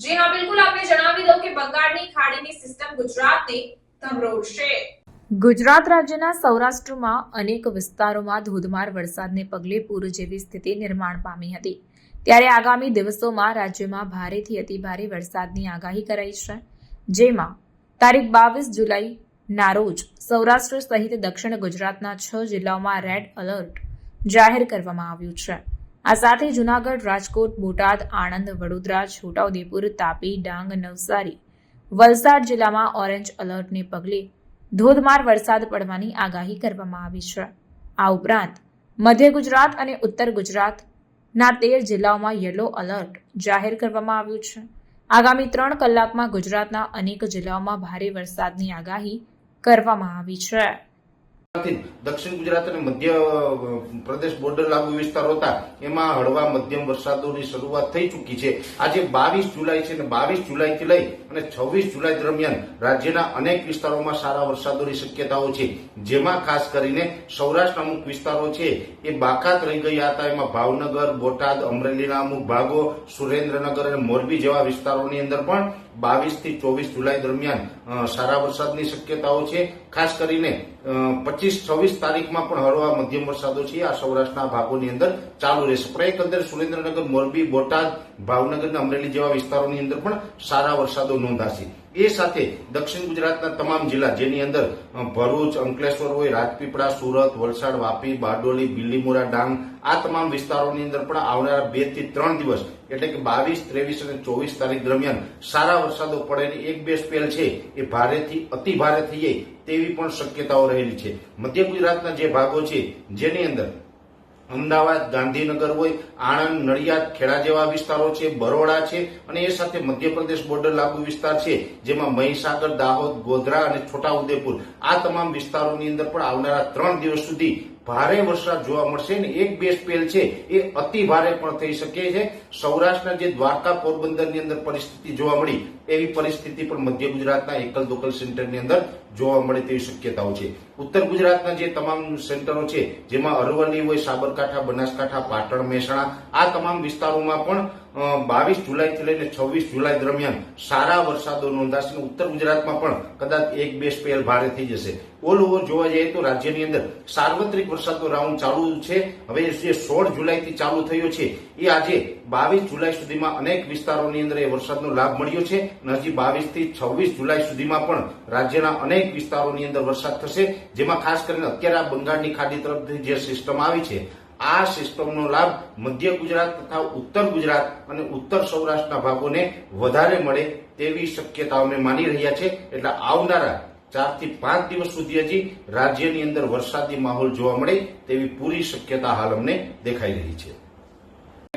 જી હા, બિલકુલ આપને જણાવી દઉં કે બંગાળની ખાડીની સિસ્ટમ ગુજરાતને ધમરોળશે ગુજરાત રાજ્યના સૌરાષ્ટ્રમાં અનેક વિસ્તારોમાં ધોધમાર વરસાદને પગલે પૂર જેવી સ્થિતિ નિર્માણ પામી હતી. ત્યારે આગામી દિવસોમાં રાજ્યમાં ભારેથી અતિભારે વરસાદની આગાહી કરાઈ છે. જેમાં તારીખ બાવીસ જુલાઈના રોજ સૌરાષ્ટ્ર સહિત દક્ષિણ ગુજરાતના છ જિલ્લાઓમાં રેડ એલર્ટ જાહેર કરવામાં આવ્યું છે. આ સાથે જૂનાગઢ, રાજકોટ, બોટાદ, આણંદ, વડોદરા, છોટાઉદેપુર, તાપી, ડાંગ, નવસારી, વલસાડ જિલ્લામાં ઓરેન્જ એલર્ટને પગલે ધોધમાર વરસાદ પડવાની આગાહી કરવામાં આવી છે. આ ઉપરાંત મધ્ય ગુજરાત અને ઉત્તર ગુજરાતના તેર જિલ્લાઓમાં યલો એલર્ટ જાહેર કરવામાં આવ્યું છે. આગામી ત્રણ કલાકમાં ગુજરાતના અનેક જિલ્લાઓમાં ભારે વરસાદની આગાહી કરવામાં આવી છે. દક્ષિણ ગુજરાત અને મધ્ય પ્રદેશ બોર્ડર લાગુ વિસ્તાર હતા એમાં હળવા મધ્યમ વરસાદોની શરૂઆત થઈ ચૂકી છે. આજે બાવીસ જુલાઈ છે અને બાવીસ જુલાઈથી લઈ અને છવ્વીસ જુલાઈ દરમિયાન રાજ્યના અનેક વિસ્તારોમાં સારા વરસાદોની શક્યતાઓ છે. જેમાં ખાસ કરીને સૌરાષ્ટ્રના અમુક વિસ્તારો છે એ બાકાત રહી ગયા હતા. એમાં ભાવનગર, બોટાદ, અમરેલીના અમુક ભાગો, સુરેન્દ્રનગર અને મોરબી જેવા વિસ્તારોની અંદર પણ બાવીસથી ચોવીસ જુલાઈ દરમિયાન સારા વરસાદની શક્યતાઓ છે. ખાસ કરીને પચીસ છવ્વીસ તારીખમાં પણ હળવા મધ્યમ વરસાદો છે. આ સૌરાષ્ટ્રના ભાગોની અંદર ચાલુ રહેશે. પણ અંદર સુરેન્દ્રનગર, મોરબી, બોટાદ ભાવનગર અમરેલી જેવા વિસ્તારોની અંદર પણ સારા વરસાદો નોંધાશે. એ સાથે દક્ષિણ ગુજરાતના તમામ જિલ્લા જેની અંદર ભરૂચ, અંકલેશ્વર હોય, રાજપીપળા, સુરત, વલસાડ, વાપી, બારડોલી બિલ્લીમોરા ડાંગ, આ તમામ વિસ્તારોની અંદર પણ આવનારા બેથી ત્રણ દિવસ, એટલે કે બાવીસ, ત્રેવીસ અને ચોવીસ તારીખ દરમિયાન સારા વરસાદો પડેની એક બે સ્પેલ છે, એ ભારેથી, અતિ ભારે થઈ જાય તેવી પણ શક્યતાઓ રહેલી છે. મધ્ય ગુજરાતના જે ભાગો છે, જેની અંદર અમદાવાદ, ગાંધીનગર હોય, આણંદ, નડિયાદ, ખેડા જેવા વિસ્તારો છે, બરોડા છે અને એ સાથે મધ્યપ્રદેશ બોર્ડર લાગુ વિસ્તાર છે, જેમાં મહીસાગર, દાહોદ, ગોધરા અને છોટાઉદેપુર. આ તમામ વિસ્તારોની અંદર પણ આવનારા ત્રણ દિવસ સુધી ભારે વરસાદ જોવા મળશે ને એક બે સ્પેલ છે, એ અતિ ભારે પણ થઈ શકે છે. સૌરાષ્ટ્રના જે દ્વારકા પોરબંદરની અંદર પરિસ્થિતિ જોવા મળી, એવી પરિસ્થિતિ પણ મધ્ય ગુજરાતના એકલ દોકલ સેન્ટરની અંદર જોવા મળે તેવી શક્યતાઓ છે. ઉત્તર ગુજરાતના જે તમામ સેન્ટરો છે, જેમાં અરવલ્લી હોય, સાબરકાંઠા, બનાસકાંઠા, પાટણ, મહેસાણા, આ તમામ વિસ્તારોમાં પણ બાવીસ જુલાઈથી લઈને છવ્વીસ જુલાઈ દરમિયાન સારા વરસાદો નોંધાશે ઉત્તર ગુજરાતમાં પણ કદાચ એક બે સ્પેલ ભારે થઈ જશે. ઓલ ઓવર જોવા જઈએ તો રાજ્યની અંદર સાર્વત્રિક વરસાદનો રાઉન્ડ ચાલુ છે. હવે જે સોળ જુલાઈથી ચાલુ થયો છે, એ આજે બાવીસ જુલાઈ સુધીમાં અનેક વિસ્તારોની અંદર એ વરસાદનો લાભ મળ્યો છે. અને હજી બાવીસથી છવ્વીસ જુલાઈ સુધીમાં પણ રાજ્યના અનેક વિસ્તારોની અંદર વરસાદ થશે, જેમાં ખાસ કરીને અત્યારે આ બંગાળની ખાડી તરફથી જે સિસ્ટમ આવી છે, આ સિસ્ટમનો લાભ મધ્ય ગુજરાત તથા ઉત્તર ગુજરાત અને ઉત્તર સૌરાષ્ટ્રના ભાગોને વધારે મળે તેવી શક્યતા અમે માની રહ્યા છે. એટલે આવનારા ચારથી પાંચ દિવસ સુધી હજી રાજ્યની અંદર વરસાદી માહોલ જોવા મળે તેવી પૂરી શક્યતા હાલ અમને દેખાઈ રહી છે.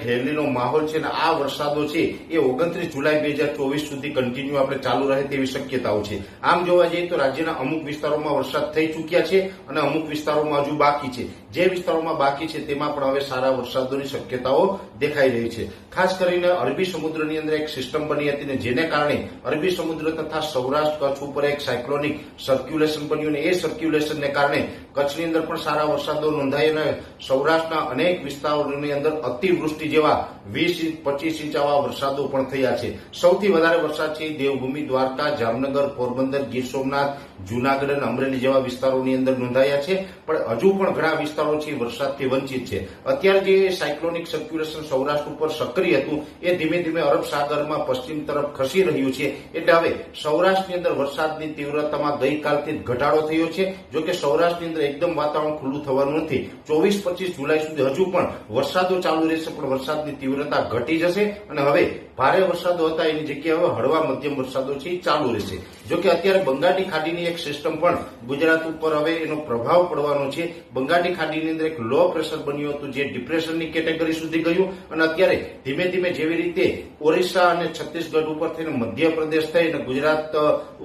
હેલીનો માહોલ છે અને આ વરસાદો છે એ ઓગણત્રીસ જુલાઈ બે હજાર ચોવીસ સુધી કન્ટિન્યુ આપણે ચાલુ રહે તેવી શક્યતાઓ છે. આમ જોવા જઈએ તો રાજ્યના અમુક વિસ્તારોમાં વરસાદ થઈ ચૂક્યા છે અને અમુક વિસ્તારોમાં હજુ બાકી છે. જે વિસ્તારોમાં બાકી છે તેમાં પણ હવે સારા વરસાદોની શક્યતાઓ દેખાઈ રહી છે. ખાસ કરીને અરબી સમુદ્રની અંદર એક સિસ્ટમ બની હતી ને જેને કારણે અરબી સમુદ્ર તથા સૌરાષ્ટ્ર કચ્છ ઉપર એક સાયક્લોનિક સર્ક્યુલેશન બન્યું અને એ સર્ક્યુલેશનને કારણે કચ્છની અંદર પણ સારા વરસાદો નોંધાઈ અને સૌરાષ્ટ્રના અનેક વિસ્તારોની અંદર અતિવૃષ્ટિ જેવા વીસ ઇંચ, પચીસ ઇંચ આવા વરસાદો પણ થયા છે. સૌથી વધારે વરસાદ છે દેવભૂમિ, દ્વારકા, જામનગર, પોરબંદર, ગીર સોમનાથ, જૂનાગઢ અને અમરેલી જેવા વિસ્તારોની અંદર નોંધાયા છે. પણ હજુ પણ ઘણા વિસ્તારો છે વરસાદથી વંચિત છે. અત્યારે જે સાયક્લોનિક સર્ક્યુલેશન સૌરાષ્ટ્ર ઉપર સક્રિય હતું, એ ધીમે ધીમે અરબ સાગરમાં પશ્ચિમ તરફ ખસી રહ્યું છે. એટલે હવે સૌરાષ્ટ્રની અંદર વરસાદની તીવ્રતામાં ગઈકાલથી ઘટાડો થયો છે. જો કે સૌરાષ્ટ્રની અંદર એકદમ વાતાવરણ ખુલ્લું થવાનું નથી. ચોવીસ, પચીસ જુલાઈ સુધી હજુ પણ વરસાદો ચાલુ રહેશે, પણ વરસાદની તીવ્રતા ઘટી જશે અને હવે ભારે વરસાદો હતા, એની જગ્યાએ હવે હળવા મધ્યમ વરસાદો છે, એ ચાલુ રહેશે. જોકે અત્યારે બંગાળની ખાડીની એક સિસ્ટમ પણ ગુજરાત ઉપર હવે એનો પ્રભાવ પડવાનો છે. બંગાળની ખાડીની અંદર એક લો પ્રેશર બન્યું હતું, જે ડિપ્રેશનની કેટેગરી સુધી ગયું અને અત્યારે ધીમે ધીમે જેવી રીતે ઓરિસ્સા અને છત્તીસગઢ ઉપર થઈને મધ્યપ્રદેશ થઈ અને ગુજરાત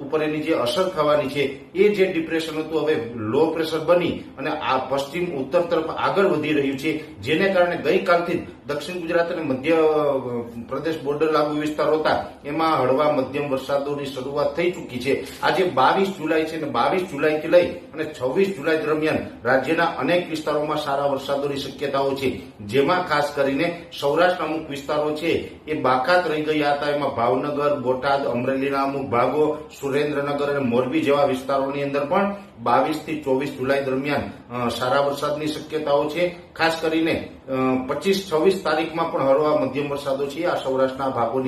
ઉપર એની જે અસર થવાની છે, એ જે ડિપ્રેશન હતું, હવે લો પ્રેશર બની અને આ પશ્ચિમ ઉત્તર તરફ આગળ વધી રહ્યું છે. જેને કારણે ગઈકાલથી જ દક્ષિણ ગુજરાત અને મધ્ય પ્રદેશ બોર્ડર લાગુ વિસ્તારો હતા એમાં હળવા મધ્યમ વરસાદોની શરૂઆત થઈ ચૂકી છે. આજે બાવીસ જુલાઈ છે અને બાવીસ જુલાઈથી લઈ અને છવ્વીસ જુલાઈ દરમિયાન રાજ્યના અનેક વિસ્તારોમાં સારા વરસાદોની શક્યતાઓ છે. જેમાં ખાસ કરીને સૌરાષ્ટ્રના અમુક વિસ્તારો છે એ બાકાત રહી ગયા હતા. એમાં ભાવનગર, બોટાદ, અમરેલીના અમુક ભાગો, સુરેન્દ્રનગર અને મોરબી જેવા વિસ્તારોની અંદર પણ બાવીસથી ચોવીસ જુલાઈ દરમિયાન સારા વરસાદની શક્યતાઓ છે. ખાસ કરીને પચીસ છવ્વીસ તારીખમાં પણ હળવા મધ્યમ વરસાદો છે. આ સૌરાષ્ટ્રના ભાગોની